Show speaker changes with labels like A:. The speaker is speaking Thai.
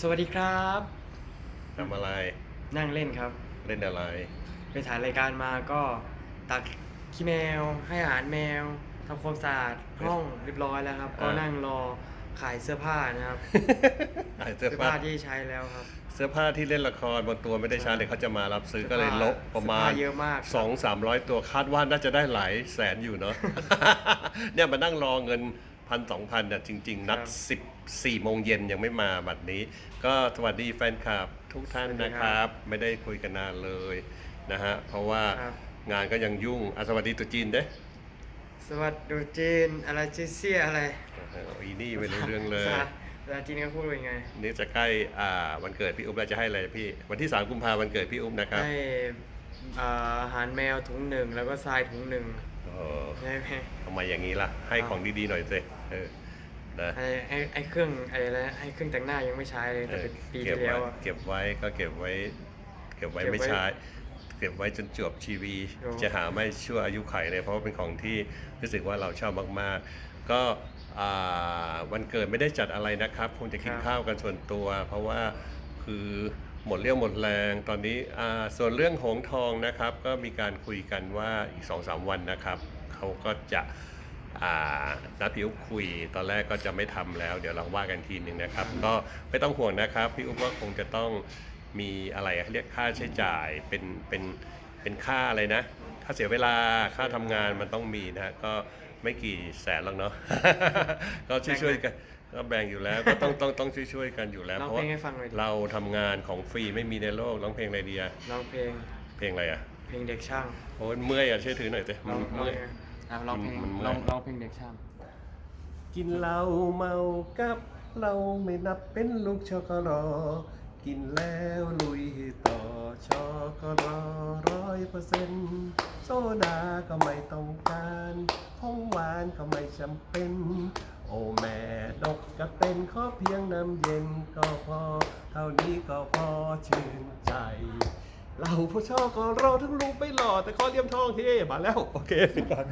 A: สวัสดีครับ
B: ทำอะไร
A: นั่งเล่นครับ
B: เล่นอะไร
A: ไปถ่ายรายการมาก็ตักขี้แมว ให้อาหารแมวทำความสะอาดห้องเรียบร้อยแล้วครับ ก็
B: อ่า
A: นั่งรอขายเสื้อผ้านะครับ
B: ขายเสื้อ
A: เสื้อ
B: ผ้า
A: ผ้าที่ใช้แล้วครับ
B: เสื้อผ้าที่เล่นละครบางตัวไม่ได้ใช้เลยเขาจะมารับซื้อก็เลยลบประมาณ
A: เสื้อผ้าเยอะมาก
B: สองสามร้อยตัวคาดว่าน่าจะได้หลายแสนอยู่เนาะ เนี่ยมานั่งรอเงิน พันสองพันน่ะจริง ๆ นัด
A: ครับ
B: สิบสี่โมงเย็นยังไม่มาบัดนี้ ก็สวัสดีแฟนคลับทุกท่าน
A: สวัสดี
B: นะ
A: ค
B: ค
A: รั
B: รับบไม่ได้คุยกันนานเลยนะฮะ เพราะว่า
A: ครับ
B: งานก็ยังยุ่งอะสวัสดีตุ๊จีนเด้
A: สวัสดีจีนอะไรจีเซียอะไร
B: เอออีนี่ไม่รู้เรื่องเลย
A: ภาษาภาษาจีนเขาพูดว่ายังไง
B: นี่จะใกล้อ่าวันเกิดพี่อุ๊บแล้วจะให้อะไรพี่ วันที่3กุมภาวันเกิดพี่อุ๊บนะครับ
A: ให้ อ่าอาหารแมวถุงหนึ่งแล้วก็ทรายถุงหนึ่ง
B: เออ
A: ได้ไหม
B: ทำไมอย่างนี้ล่ะ ให้ของดีๆหน่อยสิเออนะ
A: ไอ้ไอ้ไอ้เครื่องไอ้อะไรนะไอ้เครื่องแต่งหน้ายังไม่ใช้เลย
B: เอ
A: แต่
B: อ
A: เป็นปี
B: เก็บ
A: ที่
B: ไว้
A: แล้วอะ
B: เก็บไว้ก็เก็บไว้ เก็บไว้
A: เก็บไว้
B: ไม่ใช้ เก็บไว้จนจบชีวี
A: โอ้
B: จะหาไม่ชั่วอายุไขเลยเพราะว่าเป็นของที่รู้สึกว่าเราชอบมากๆ ก็อ่าวันเกิดไม่ได้จัดอะไรนะครับ คงจะกินข้าวกันส่วนตัว เพราะว่าคือ หมดเรี่ยวหมดแรงตอนนี้ส่วนเรื่องหงทองนะครับ ก็มีการคุยกันว่าอีก2อสวันนะครับเขาก็จะนัดพี่อุ๊บคุยตอนแรกก็จะไม่ทำแล้ว เดี๋ยวเราว่ากันทีหนึ่งนะครับ ก็ไม่ต้องห่วงนะครับ พี่อุ๊บก็คงจะต้องมีอะไรเรียกค่าใช้จ่ายเป็นเป็นเป็นค่าอะไรนะ ค่าเสียเวลาค่าทำงานมันต้องมีนะก็ ไม่กี่แสนหรอกเนาะ ก็ช่วยๆกันก็แบ่งอยู่แล้ว ก็ต้องต้องต้องช่วยๆกันอยู่แล้ว
A: ร้อง
B: เพราะ
A: เพล
B: ว่าง
A: ให้ฟังหน่อยดิ
B: เราทำงานของฟรีไม่มีในโลกร้องเพลงอะไรดีอะ
A: ร้องเพลง
B: เพลงอะไรอะ
A: เพลงเด็กช่าง
B: โอ้ยเมื่อยอะช่วยถือหน่อยสิ
A: ร้องร้อง
B: เมื่อย
A: ไงอะร้องเพลง
B: มันเมื่อย
A: ร้องร้องเพลงเด็กช่าง
B: กินเหล้าเมากับเราไม่นับเป็นลูกชอกรอกินแล้วลุยต่อชอกรอร้ อยเปอร์เซ็นต์โซดาก็ไม่ต้องการของหวานก็ไม่จำเป็น โอแม่ดกก็เป็นขอเพียงน้ำเย็นก็พอ เท่านี้ก็พอชื่นใจ เราผู้ชอบก็รอทั้งลูกไปหล่อแต่ขอเลี่ยมทองเฮ้มาแล้ว โอเคสิก่อน